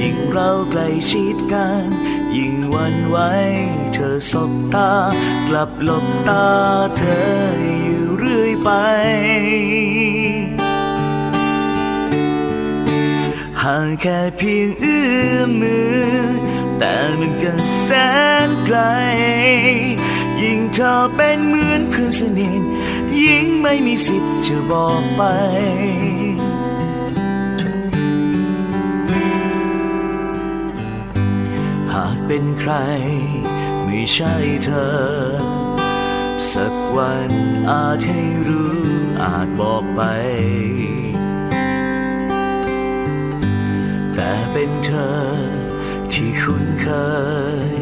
ยิ่งเราใกล้ชิดกัน ยิ่งวันไหวเธอสบตา กลับหลบตาเธออยู่เรื่อยไป ห่างแค่เพียงเอื้อมมือ แต่มันก็แสนไกล ยิ่งเธอเป็นเหมือนเพื่อนสนิทยิ่งไม่มีสิทธิ์จะบอกไป เป็นใคร ไม่ใช่เธอ สักวันอาจให้รู้อาจบอกไป แต่เป็นเธอที่คุ้นเคย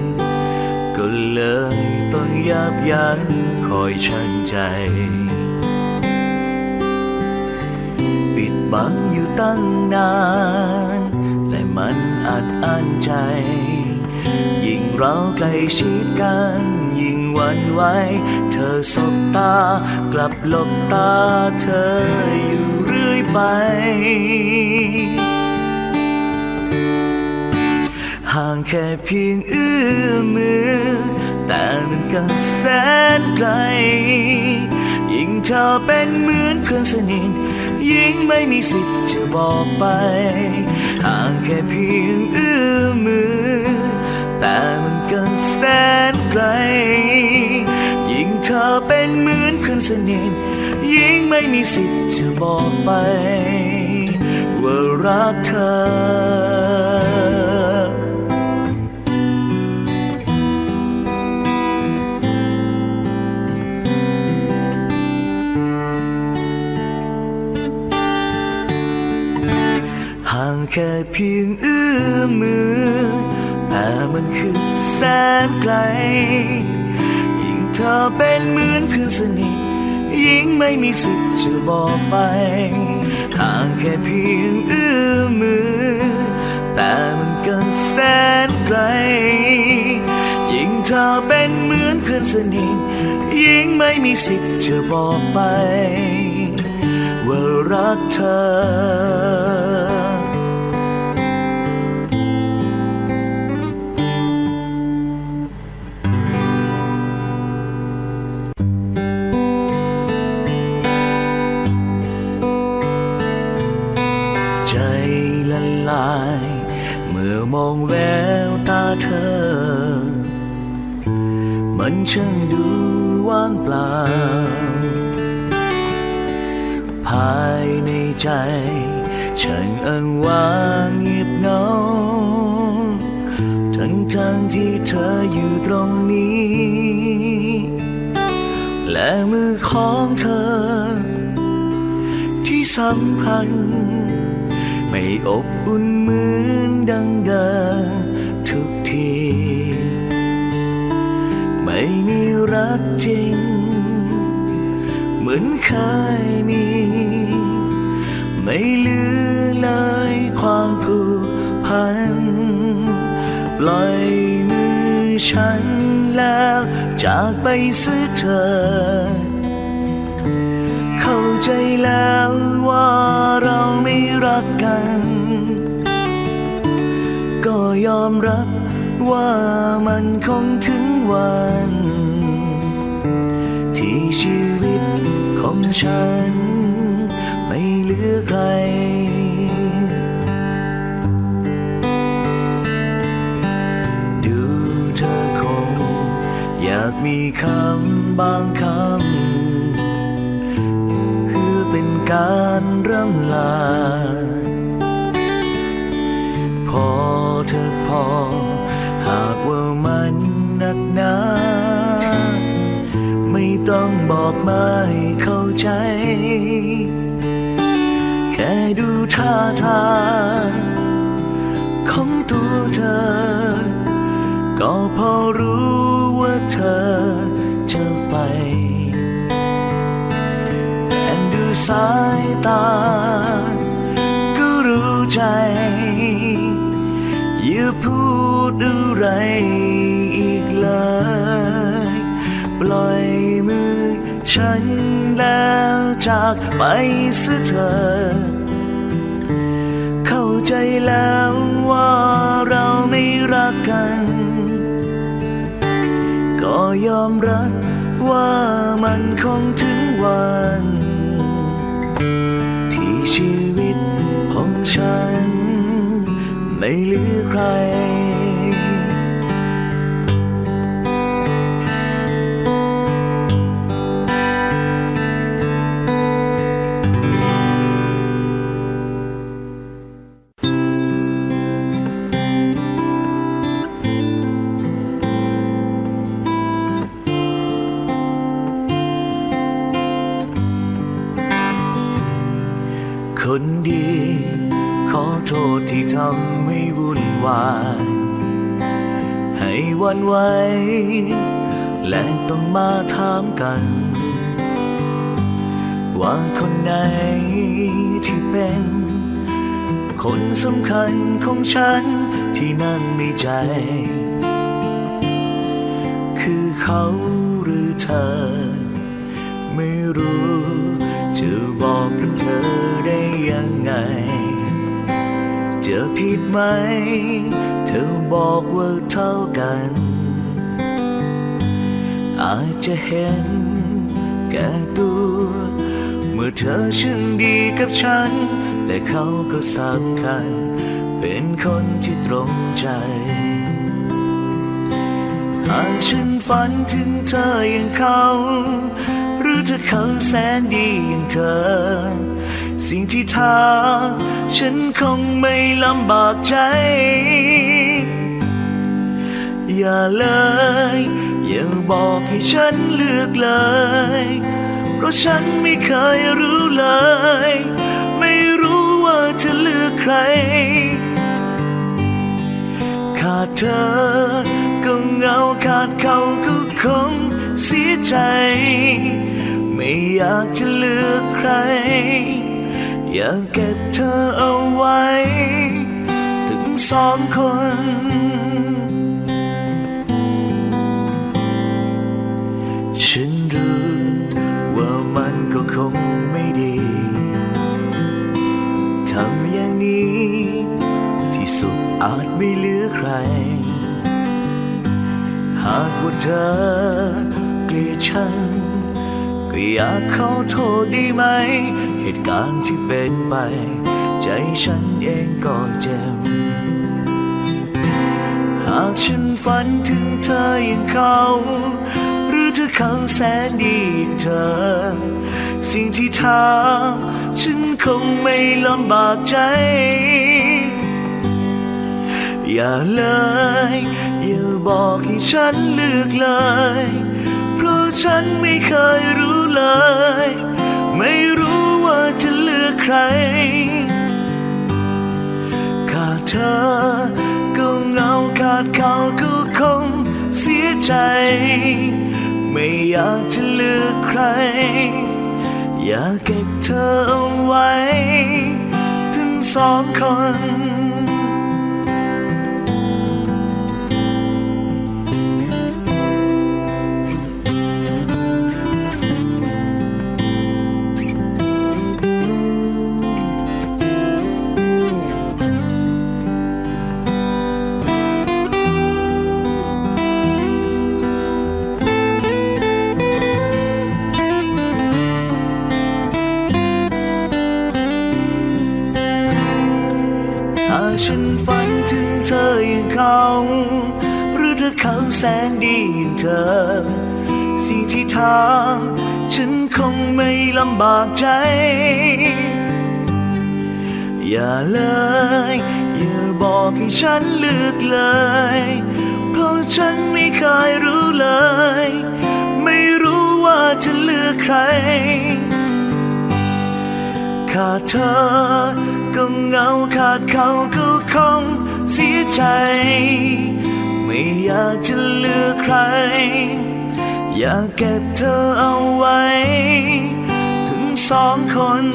ก็เลยต้องยับยั้งคอยชั่งใจ ปิดบังอยู่ตั้งนานและมันอัดอั้นใจ เราใกล้ชิดกันยิ่งหวั่นไหวเธอสบตากลับหลบตาเธออยู่เรื่อยไป ห่างแค่เพียงเอื้อมมือ แต่มันก็แสนไกล ยิ่งเธอเป็นเหมือนเพื่อนสนิทยิ่งไม่มีสิทธิ์จะบอกไป ห่างแค่เพียงเอื้อมมือ แต่มันก็แสนไกล ยิ่งเธอเป็นเหมือนเพื่อนสนิทยิ่งไม่มีสิทธิ์จะบอกไป ว่ารักเธอห่างแค่เพียงเอื้อมมือ แต่มันคือแสนไกล ยิ่งเธอเป็นเหมือนเพื่อนสนิทยิ่งไม่มีสิทธิ์จะบอกไปห่างแค่เพียงเอื้อมมือ แต่มันก็แสนไกล ยิ่งเธอเป็นเหมือนเพื่อนสนิทยิ่งไม่มีสิทธิ์จะบอกไป ว่ารักเธอ มันช่างดูว่างเปล่า ภายในใจช่างอ้างว้างเงียบเหงา ทั้งทางที่เธออยู่ตรงนี้ และมือของเธอ ที่สัมพันธ์ ไม่อบอุ่นเหมือนดังเดิม รักจริง เหมือนเคยมี ไม่เหลือเลยความผูกพันปล่อยมือฉันแล้วจากไปเสียเธอ เข้าใจแล้วว่าเราไม่รักกัน ก็ยอมรับว่ามันคงถึงวัน ฉัน ไม่เหลือใคร ดูเธอคง อยากมีคำบางคำ คือเป็นการร่ำลา ใจ แค่ดูท่าทางของตัวเธอ ก็พอรู้ว่าเธอจะไปแต่ดูสายตา ก็รู้ใจ อย่าพูดอะไร ฉันแล้วจากไปซะเธอ เข้าใจแล้วว่าเราไม่รักกัน ก็ยอมรับว่ามันคงถึงวัน ที่ชีวิตของฉัน ไม่เหลือใคร โทษที่ทำให้วุ่นวาย ให้วันไหวและต้องมาถามกัน ว่าคนไหนที่เป็น คนสำคัญของฉันที่นั่งในใจ คือเขาหรือเธอ ไม่รู้จะบอกกับเธอได้ยังไง จะผิดไหม เธอบอกว่าเท่ากัน อาจจะเห็นแก่ตัว เมื่อเธอฉันดีกับฉัน และเขาก็สำคัญ เป็นคนที่ตรงใจหากฉันฝันถึงเธออย่างเขา หรือถ้าเขาแสนดีอย่างเธอ สิ่งที่ทำฉันคงไม่ลำบากใจ อย่าเลย อย่าบอกให้ฉันเลือกเลย เพราะฉันไม่เคยรู้เลย ไม่รู้ว่าจะเลือกใคร ขาดเธอ ก็เหงาขาดเขาก็คงเสียใจ ไม่อยากจะเลือกใคร อยากเก็บเธอเอาไว้ ถึงสองคน ฉันรู้ว่ามันก็คงไม่ดี ทำอย่างนี้ ที่สุดอาจไม่เหลือใคร หากว่าเธอเกลียดฉัน ก็อยากขอโทษได้ไหม เหตุการณ์ที่เป็นไป ใจฉันเองก็เจ็บ หากฉันฝันถึงเธออย่างเขา หรือถ้าเขาแสนดีอย่างเธอ สิ่งที่ทำฉันคงไม่ลำบากใจ อย่าเลย อย่าบอกให้ฉันเลือกเลย เพราะฉันไม่เคยรู้เลย ไม่รู้ ว่าจะเลือกใคร ขาดเธอก็เหงาขาดเขาก็คงเสียใจ ไม่อยากจะเลือกใคร อยากเก็บเธอเอาไว้ถึงสองคน เลย อย่าบอกให้ฉันเลือกเลย เพราะฉันไม่เคยรู้เลย ไม่รู้ว่าจะเลือกใคร ขาดเธอก็เหงาขาดเขาก็คงเสียใจ ไม่อยากจะเลือกใคร อยากเก็บเธอเอาไว้ ถึงสองคน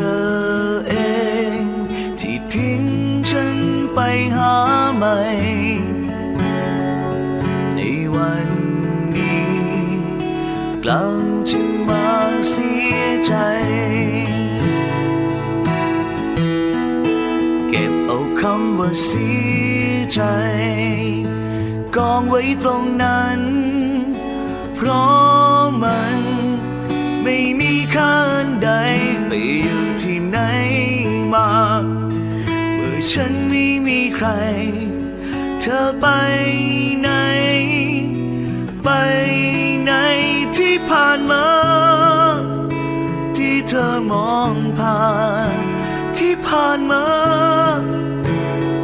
อเอง ที่ทิ้งฉันไปหาใหม่ ในวันนี้กลับจะมาเสียใจ เก็บเอาคำว่าเสียใจ กองไว้ตรงนั้น เพราะมันไม่มีค่าใดไป ฉันไม่มีใคร เธอไปไหน ไปไหนที่ผ่านมา ที่เธอมองผ่าน ที่ผ่านมา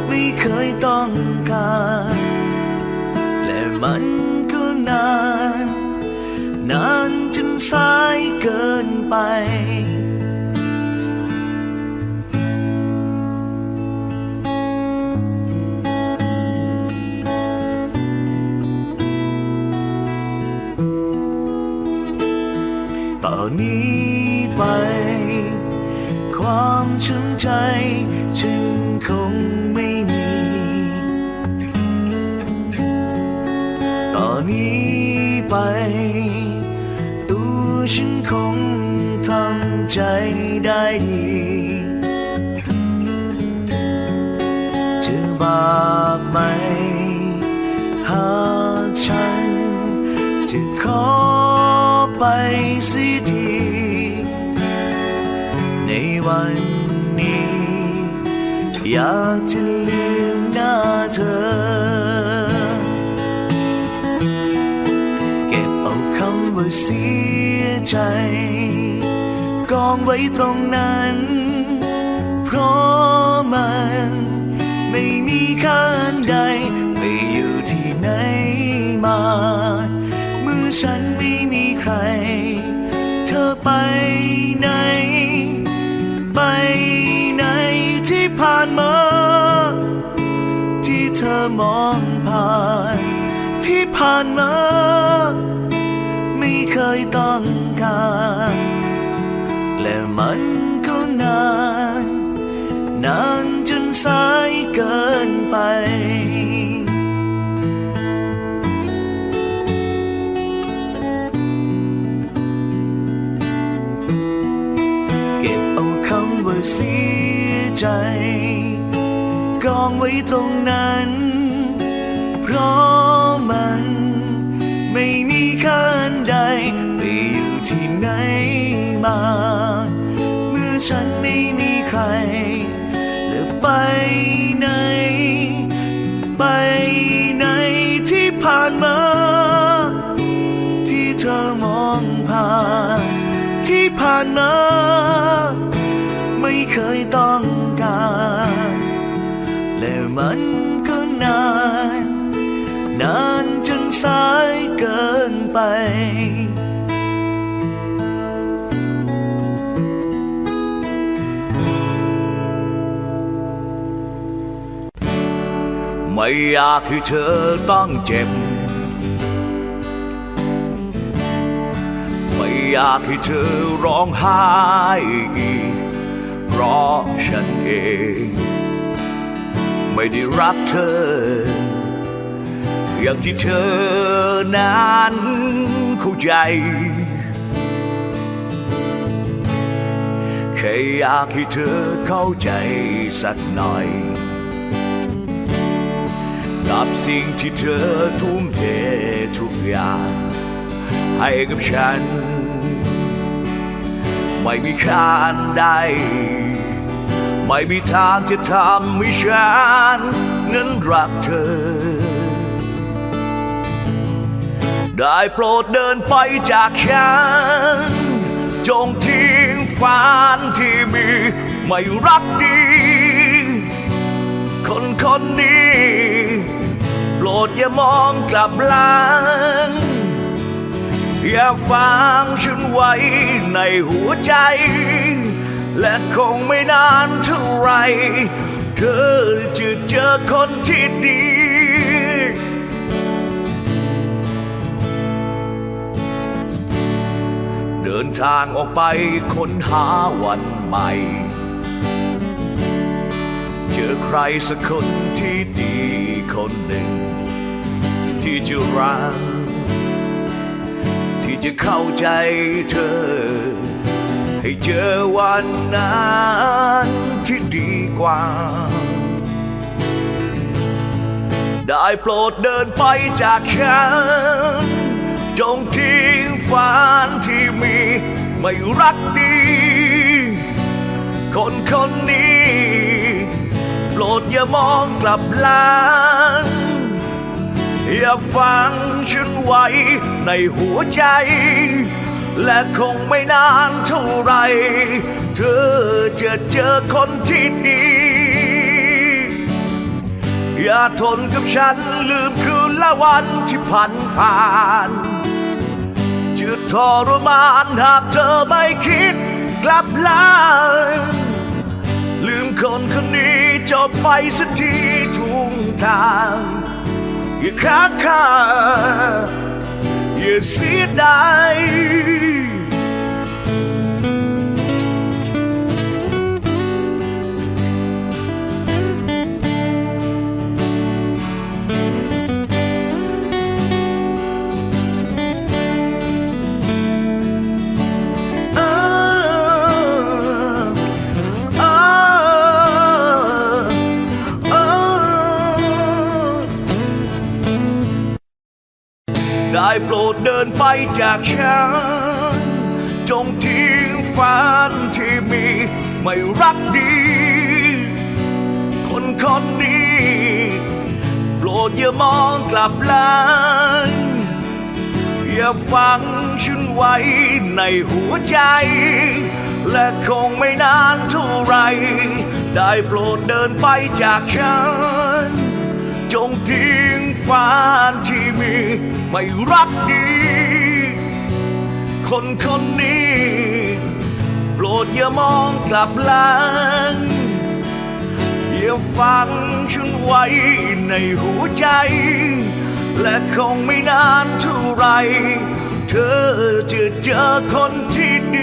ไม่เคยต้องการ และมันก็นาน นานจนสายเกินไป ต่อนนี้ไป ความช้ำใจฉันคงไม่มี ต่อนนี้ไป ตัวฉันคงทำใจได้ดีจะบาปไหมหากฉันจะขอไปสิ ในวันนี้ อยากจะลืมหน้าเธอ เก็บเอาคำว่าเสียใจกองไว้ตรงนั้น เพราะมันไม่มีค่าใด ที่เธอมองผ่าน ที่ผ่านมา ไม่เคยต้องการ และมันก็นาน นานจนสายเกินไปเก็บเอาคำว่าเสียใจ กองไว้ตรงนั้น เพราะมันไม่มีค่าใดไปอยู่ที่ไหนมา เมื่อฉันไม่มีใครและไปไหน ไปไหนที่ผ่านมา ที่เธอมองผ่าน ที่ผ่านมา ไม่เคยต้อง มันก็นาน นานจนสายเกินไป ไม่อยากให้เธอต้องเจ็บ ไม่อยากให้เธอร้องไห้อีกเพราะฉันเอง ไม่ได้รักเธอ อย่างที่เธอนั้นเข้าใจ แค่อยากให้เธอเข้าใจสักหน่อย กับสิ่งที่เธอทุ่มเททุกอย่าง ให้กับฉัน ไม่มีค่าอันใด ไม่มีทางจะทำให้ฉันนั้นรักเธอ ได้โปรดเดินไปจากฉัน จงทิ้งฝันที่มีไม่รักดี คนคนนี้โปรดอย่ามองกลับหลัง อย่าฟังฉันไว้ในหัวใจ และคงไม่นานเท่าไร เธอจะเจอคนที่ดี เดินทางออกไปค้นหาวันใหม่ เจอใครสักคนที่ดีคนหนึ่ง ที่จะรักที่จะเข้าใจเธอ ให้เจอวันนั้นที่ดีกว่า ได้โปรดเดินไปจากฉัน จงทิ้งฝันที่มีไม่รักดี คนคนนี้ โปรดอย่ามองกลับหลังอย่าฟังฉันไว้ในหัวใจ และคงไม่นานเท่าไร เธอจะเจอคนที่ดี อย่าทนกับฉันลืมคืนละวันที่ผ่านผ่านจะทรมานหากเธอไม่คิดกลับหลังลืมคนคนนี้จบไปสักทีทุ่งทางอย่าค้างคา อย่าเสียดาย เดินไปจากฉัน จงทิ้งฝันที่มีไม่รักดี คนคนนี้โปรดอย่ามองกลับหลังอย่าฟังฉันไว้ในหัวใจ และคงไม่นานเท่าไหรได้โปรดเดินไปจากฉัน จงทิ้ง ฝันที่มีไม่รักดี คนคนนี้ โปรดอย่ามองกลับหลัง อย่าฟังฉันไว้ในหัวใจ และคงไม่นานเท่าไหรเธอจะเจอคนที่ดี